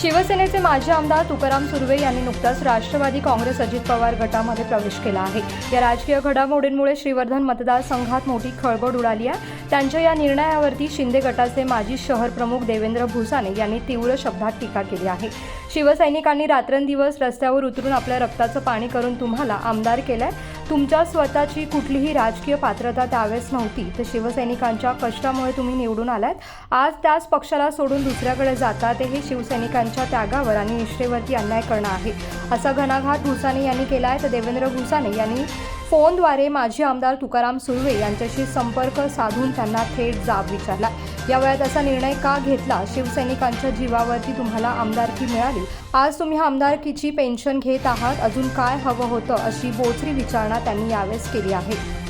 शिवसेनेचे माजी आमदार तुकाराम सुर्वे यांनी नुकताच राष्ट्रवादी काँग्रेस अजित पवार गटामध्ये प्रवेश केला आहे. या राजकीय घडामोडींमुळे श्रीवर्धन मतदारसंघात मोठी खळबळ उडाली आहे. त्यांच्या या निर्णयावरती शिंदे गटाचे माजी शहर प्रमुख देवेंद्र भुसाने यांनी तीव्र शब्दात टीका केली आहे. शिवसैनिकांनी रात्रंदिवस रस्त्यावर उतरून आपल्या रक्ताचं पाणी करून तुम्हाला आमदार केलाय. तुमच्या स्वतःची कुठलीही राजकीय पात्रता त्यावेळेस नव्हती. तर शिवसैनिकांच्या कष्टामुळे तुम्ही निवडून आलात. आज त्याच पक्षाला सोडून दुसऱ्याकडे जाता ते हे शिवसैनिकांच्या त्यागावर आणि निष्ठेवरती अन्याय करणं आहे. असा घणाघात भुसाने यांनी केला आहे तर देवेंद्र भुसाने यांनी फोनद्वारे माजी आमदार तुकाराम सुर्वे यांच्याशी संपर्क साधून त्यांना थेट जाब विचारला. या वयात असा निर्णय का घेतला? शिवसैनिकांच्या जीवावरती तुम्हाला आमदारकी मिळाली. आज तुम्ही आमदारकीची पेन्शन घेत आहात. अजून काय हवं होतं अशी बोचरी विचारणा त्यांनी यावेळेस केली आहे.